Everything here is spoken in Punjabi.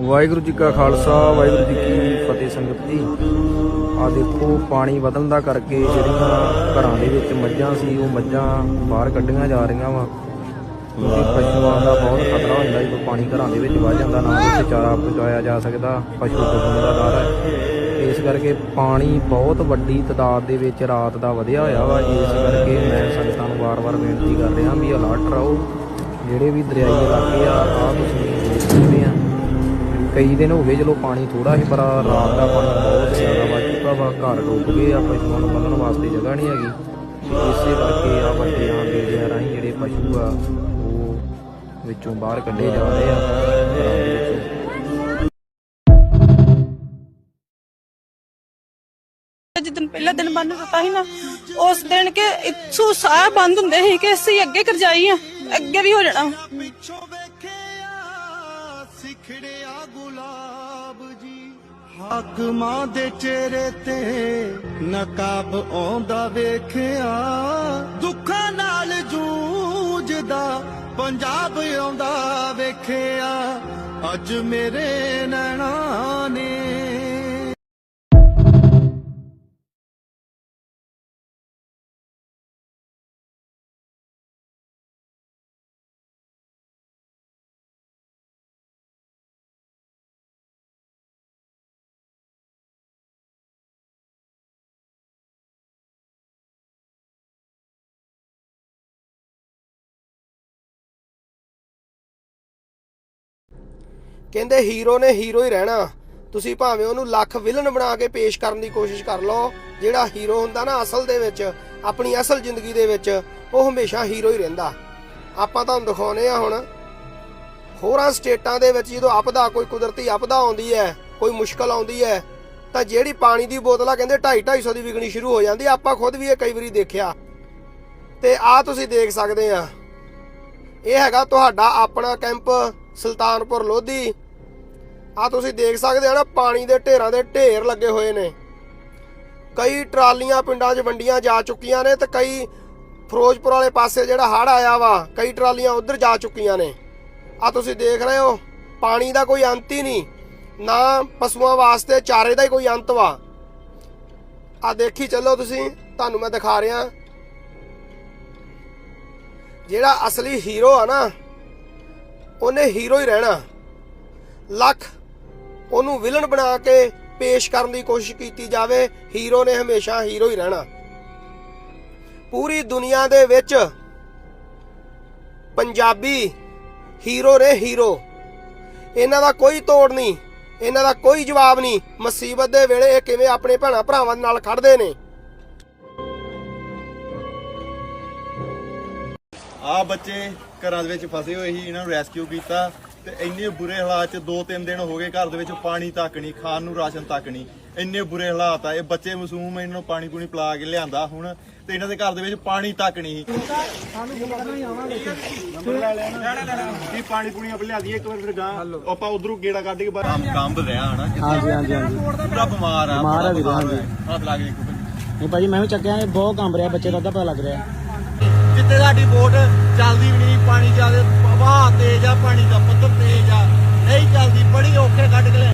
ਵਾਹਿਗੁਰੂ ਜੀ ਕਾ ਖਾਲਸਾ ਵਾਹਿਗੁਰੂ ਜੀ ਕੀ ਫਤਿਹ ਸੰਗਤ ਜੀ। ਆ ਦੇਖੋ ਪਾਣੀ ਵਧਣ ਦਾ ਕਰਕੇ ਜਿਹੜੀਆਂ ਘਰਾਂ ਦੇ ਵਿੱਚ ਮੱਝਾਂ ਸੀ ਉਹ ਮੱਝਾਂ ਬਾਹਰ ਕੱਢੀਆਂ ਜਾ ਰਹੀਆਂ ਵਾ। ਕਿਉਂਕਿ ਪਸ਼ੂਆਂ ਦਾ ਬਹੁਤ ਖਤਰਾ ਹੁੰਦਾ ਜਦੋਂ ਪਾਣੀ ਘਰਾਂ ਦੇ ਵਿੱਚ ਵੱਜ ਜਾਂਦਾ ਨਾ ਉੱਥੇ ਚਾਰਾ ਪਹੁੰਚਾਇਆ ਜਾ ਸਕਦਾ ਪਸ਼ੂ ਡੁੱਬਣ ਦਾ ਡਰ। ਹੈ ਇਸ ਕਰਕੇ ਪਾਣੀ ਬਹੁਤ ਵੱਡੀ ਤਦਾਦ ਦੇ ਵਿੱਚ ਰਾਤ ਦਾ ਵਧਿਆ ਹੋਇਆ ਵਾ। ਇਸ ਕਰਕੇ ਮੈਂ ਸੰਗਤਾਂ ਨੂੰ ਵਾਰ-ਵਾਰ ਬੇਨਤੀ ਕਰ ਰਿਹਾ ਵੀ ਅਲਰਟ ਰਹੋ। ਜਿਹੜੇ ਵੀ ਦਰਿਆਈ ਇਲਾਕੇ ਆ ਆ ਤੁਸੀਂ ਕਈ ਦਿਨ ਹੋ ਗਏ, ਚਲੋ ਪਾਣੀ ਥੋੜਾ ਸੀ ਪਰ ਰਾਤ ਦਾ ਪਾਣੀ ਬਹੁਤ ਜ਼ਿਆਦਾ ਵੱਧ ਚੁੱਕਾ ਵਾ, ਘਰ ਡੁੱਬ ਗਏ ਆ, ਪਸ਼ੂਆਂ ਨੂੰ ਬੰਨਣ ਵਾਸਤੇ ਜਗ੍ਹਾ ਨਹੀਂ ਹੈਗੀ। ਇਸੇ ਕਰਕੇ ਆ ਵੱਡੀਆਂ ਬੇੜੀਆਂ ਰਾਹੀਂ ਜਿਹੜੇ ਪਸ਼ੂ ਆ, ਉਹ ਵਿੱਚੋਂ ਬਾਹਰ ਕੱਢੇ ਜਾ ਰਹੇ ਆ। ਘਰਾਂ ਪਹਿਲਾ ਦਿਨ ਬੰਦ ਦਿੱਤਾ ਸੀ ਨਾ, ਉਸ ਦਿਨ ਕੇ ਇੱਥੋਂ ਸਾਹ ਬੰਦ ਹੁੰਦੇ ਸੀ ਕਿ ਅਸੀਂ ਅੱਗੇ ਕਰਜਾਈ ਆ, ਅੱਗੇ ਵੀ ਹੋ ਜਾਣਾ। ਸਿਖੜਿਆ ਗੁਲਾਬ ਜੀ। ਹਾਕਮਾਂ ਦੇ ਚਿਹਰੇ ਤੇ ਨਕਾਬ ਆਉਂਦਾ ਵੇਖਿਆ। ਦੁੱਖਾਂ ਨਾਲ ਜੂਝਦਾ, ਪੰਜਾਬ ਆਉਂਦਾ ਵੇਖਿਆ। ਅੱਜ ਮੇਰੇ ਨੈਣਾ ਨੇ ਕਹਿੰਦੇ ਹੀਰੋ ਨੇ ਹੀਰੋ ਹੀ ਰਹਿਣਾ। ਤੁਸੀਂ ਭਾਵੇਂ ਉਹਨੂੰ ਲੱਖ ਵਿਲਨ ਬਣਾ ਕੇ ਪੇਸ਼ ਕਰਨ ਦੀ ਕੋਸ਼ਿਸ਼ ਕਰ ਲਓ, ਜਿਹੜਾ ਹੀਰੋ ਹੁੰਦਾ ਨਾ ਅਸਲ ਦੇ ਵਿੱਚ, ਆਪਣੀ ਅਸਲ ਜ਼ਿੰਦਗੀ ਦੇ ਵਿੱਚ, ਉਹ ਹਮੇਸ਼ਾ ਹੀਰੋ ਹੀ ਰਹਿੰਦਾ। ਆਪਾਂ ਤੁਹਾਨੂੰ ਦਿਖਾਉਨੇ ਆ ਹੁਣ। ਹੋਰਾਂ ਸਟੇਟਾਂ ਦੇ ਵਿੱਚ ਜਦੋਂ ਆਪਦਾ ਕੋਈ ਕੁਦਰਤੀ ਆਪਦਾ ਆਉਂਦੀ ਹੈ, ਕੋਈ ਮੁਸ਼ਕਲ ਆਉਂਦੀ ਹੈ, ਤਾਂ ਜਿਹੜੀ ਪਾਣੀ ਦੀ ਬੋਤਲ ਆ ਕਹਿੰਦੇ 2.5 250 ਦੀ ਵਿਕਣੀ ਸ਼ੁਰੂ ਹੋ ਜਾਂਦੀ ਆਪਾਂ ਖੁਦ ਵੀ ਇਹ ਕਈ ਵਾਰੀ ਦੇਖਿਆ। ਤੇ ਆ ਤੁਸੀਂ ਦੇਖ ਸਕਦੇ ਆ। ਇਹ ਹੈਗਾ ਤੁਹਾਡਾ ਆਪਣਾ ਕੈਂਪ, ਸੁਲਤਾਨਪੁਰ ਲੋਧੀ। ਆ ਤੁਸੀਂ ਦੇਖ ਸਕਦੇ ਹੋ ਨਾ, ਪਾਣੀ ਦੇ ਢੇਰਾਂ ਦੇ ਢੇਰ ਲੱਗੇ ਹੋਏ ਨੇ। ਕਈ ਟਰਾਲੀਆਂ ਪਿੰਡਾਂ 'ਚ ਵੰਡੀਆਂ ਜਾ ਚੁੱਕੀਆਂ ਨੇ ਤੇ ਕਈ ਫਿਰੋਜ਼ਪੁਰ ਵਾਲੇ ਪਾਸੇ ਜਿਹੜਾ ਹੜ ਆਇਆ ਵਾ, ਕਈ ਟਰਾਲੀਆਂ ਉਧਰ ਜਾ ਚੁੱਕੀਆਂ ਨੇ। ਆ ਤੁਸੀਂ ਦੇਖ ਰਹੇ ਹੋ, ਪਾਣੀ ਦਾ ਕੋਈ ਅੰਤ ਹੀ ਨਹੀਂ, ਨਾ ਪਸ਼ੂਆਂ ਵਾਸਤੇ, ਚਾਰੇ ਦਾ ਹੀ ਕੋਈ ਅੰਤ ਵਾ। ਆ ਦੇਖੀ ਚੱਲੋ ਤੁਸੀਂ, ਤੁਹਾਨੂੰ ਮੈਂ ਦਿਖਾ ਰਿਹਾ। ਜਿਹੜਾ ਅਸਲੀ ਹੀਰੋ ਆ ਨਾ, ਉਹਨੇ ਹੀਰੋ ਹੀ ਰਹਿਣਾ। ਲੱਖ ਉਹਨੂੰ ਵਿਲਨ ਬਣਾ ਕੇ ਪੇਸ਼ ਕਰਨ ਦੀ ਕੋਸ਼ਿਸ਼ ਕੀਤੀ ਜਾਵੇ ਹੀਰੋ ਨੇ ਹਮੇਸ਼ਾ ਹੀਰੋ ਹੀ ਰਹਿਣਾ। ਪੂਰੀ ਦੁਨੀਆ ਦੇ ਵਿੱਚ ਪੰਜਾਬੀ ਹੀਰੋ ਨੇ ਹੀਰੋ ਇਹਨਾਂ ਦਾ ਕੋਈ ਤੋੜ ਨਹੀਂ, ਇਹਨਾਂ ਦਾ ਕੋਈ ਜਵਾਬ ਨਹੀਂ। ਮੁਸੀਬਤ ਦੇ ਵੇਲੇ ਇਹ ਕਿਵੇਂ ਆਪਣੇ ਭੈਣਾ ਭਰਾਵਾਂ ਨਾਲ ਖੜਦੇ ਨੇ? ਆ ਬੱਚੇ ਘਰਾਂ ਦੇ ਵਿੱਚ ਫਸੇ ਹੋਏ ਸੀ, ਇਹਨਾਂ ਨੂੰ ਰੈਸਕਿਊ ਕੀਤਾ। ਤੇ ਇੰਨੇ ਬੁਰੇ ਹਾਲਾਤ ਚ ਦੋ ਤਿੰਨ ਦਿਨ ਹੋ ਗਏ ਘਰ ਦੇ ਵਿੱਚ ਪਾਣੀ ਤੱਕ ਨਹੀਂ ਖਾਣ ਨੂੰ ਰਾਸ਼ਨ ਤੱਕ ਨਹੀਂ। ਇੰਨੇ ਬੁਰੇ ਹਾਲਾਤ ਆ ਇਹ ਬੱਚੇ ਮਾਸੂਮ ਇਹਨਾਂ ਨੂੰ ਪਾਣੀ ਪੂਣੀ ਪਿਲਾ ਕੇ ਲਿਆਂਦਾ ਹੁਣ ਤੇ ਇਹਨਾਂ ਦੇ ਘਰ ਦੇ ਵਿੱਚ ਪਾਣੀ ਤੱਕ ਨਹੀਂ। ਕੀ ਪਾਣੀ ਪੂਣੀ ਆਪ ਲਿਆ ਦਈਏ ਇੱਕ ਵਾਰ ਫਿਰ ਗਾਂ ਆਪਾਂ ਉਧਰੋਂ ਗੇੜਾ ਕੱਢ ਕੇ ਬਾਹਰ ਕੰਮ ਕੰਬ ਰਿਹਾ ਹਨਾ ਹਾਂਜੀ ਹਾਂਜੀ ਹਾਂਜੀ। ਪੂਰਾ ਬਿਮਾਰ ਆ ਬਿਮਾਰ ਆ ਵੀਰ ਹਾਂਜੀ। ਹੱਥ ਲਾ ਕੇ ਦੇਖੋ। ਨਹੀਂ ਭਾਜੀ ਮੈਂ ਵੀ ਚੱਕਿਆ ਇਹ ਬਹੁਤ ਕੰਬ ਰਿਹਾ ਬੱਚੇ ਦਾ ਅੱਧਾ ਪਤਾ ਲੱਗ ਰਿਹਾ। ਜਿੱਥੇ ਸਾਡੀ ਵੋਟ ਚੱਲਦੀ ਵੀ ਨਹੀਂ, ਪਾਣੀ ਜ਼ਿਆਦਾ ਵਹਾਅ ਤੇਜ਼ ਆ, ਪਾਣੀ ਦਾ ਪੱਧਰ ਤੇਜ਼ ਆ। ਨਹੀਂ ਚੱਲਦੀ, ਬੜੀ ਔਖੇ ਕੱਢ ਕੇ ਲਿਆ